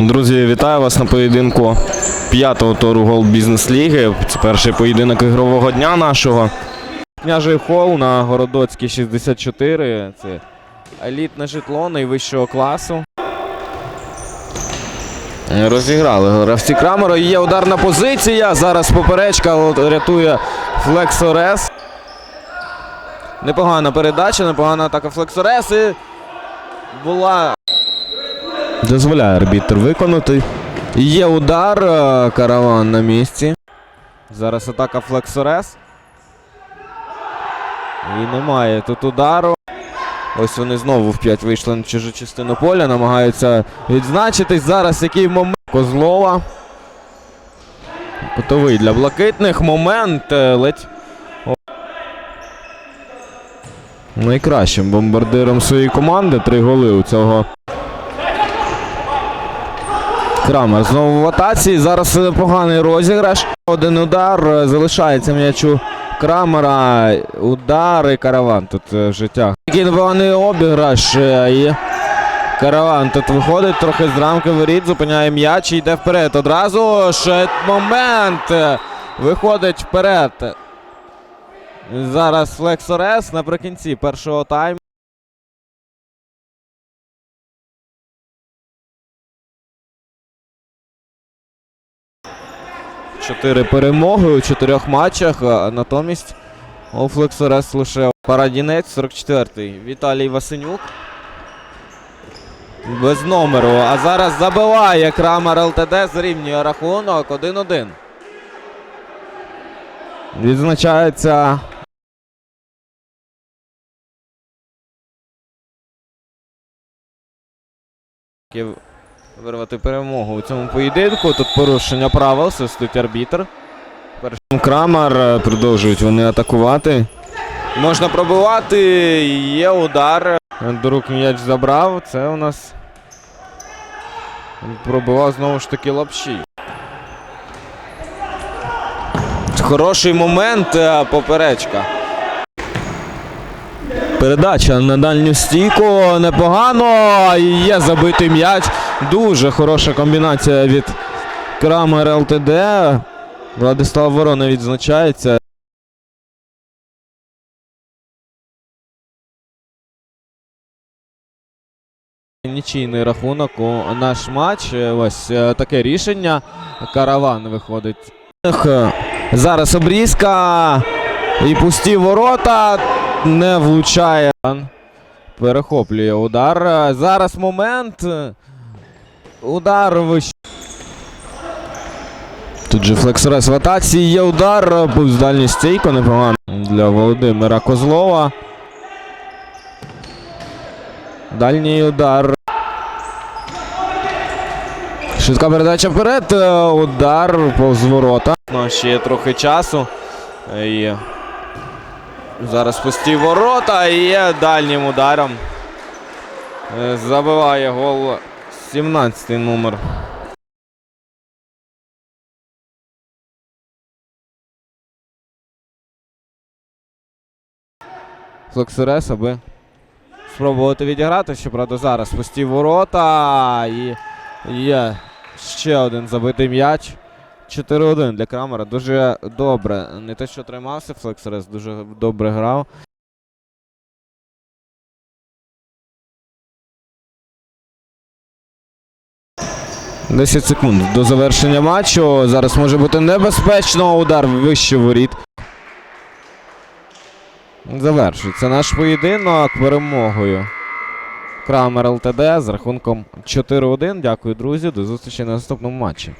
Друзі, вітаю вас на поєдинку п'ятого туру Гол Бізнес Ліги. Це перший поєдинок ігрового дня нашого. Княжий хол на Городоцькій 64. Це елітне житло найвищого класу. Розіграли гравці Крамера. Є ударна позиція. Зараз поперечка рятує Флексорес. Непогана передача, непогана атака Флексорес. І була Дозволяє арбітр виконати. Є удар, е, караван на місці. Зараз атака Флексорес. І немає тут удару. Ось вони знову в 5 вийшли на чужу частину поля, намагаються відзначитись. Зараз який момент Козлова. Готовий для блакитних. Момент е, ледь. Найкращим бомбардиром своєї команди. Три голи у цього Крамер знову в атаці. Зараз е, поганий розіграш. Один удар. е, Залишається м'ячу Крамера. Удар і караван тут е, в життя. Такий непоганий обіграш. І караван тут виходить трохи з рамки воріт, зупиняє м'яч і йде вперед. Одразу ж момент. Виходить вперед. Зараз Флексорес наприкінці першого тайму. Чотири перемоги у чотирьох матчах. Натомість у Флексорес лише Парадінець 44-й. Віталій Васенюк. Без номеру. А зараз забиває Крамер ЛТД, зрівнює рахунок 1-1. Відзначається. Вирвати перемогу у цьому поєдинку. Тут порушення правил, свистить арбітр. Першим Крамер е, продовжують вони атакувати. Можна пробивати. Є удар. До рук м'яч забрав. Це у нас пробивав знову ж таки лапші. Хороший момент. е, Поперечка. Передача на дальню стійку непогано. Є забитий м'яч. Дуже хороша комбінація від Крамер ЛТД. Владислав Ворона відзначається. Нічийний рахунок у наш матч. Ось е, таке рішення. Караван виходить. Зараз обрізка. І пусті ворота. Не влучає. Перехоплює удар. Зараз момент. Удар вище. Тут же Флексорес в атаці. Є удар. Був з дальньої стійко непогано для Володимира Козлова. Дальній удар. Швидка передача вперед. е, Удар повз ворота. Ну, ще є трохи часу. І зараз пусті ворота і дальнім ударом. Е, Забиває гол 17 номер. Флексерес, аби спробувати відіграти. Щоправда, зараз пусті ворота. І є ще один забитий м'яч. 4-1 для Крамера. Дуже добре. Не те, що тримався, Флексерес дуже добре грав. Десять секунд до завершення матчу. Зараз може бути небезпечно. Удар вище воріт. Завершується наш поєдинок перемогою. Крамер ЛТД з рахунком 4-1. Дякую, друзі. До зустрічі на наступному матчі.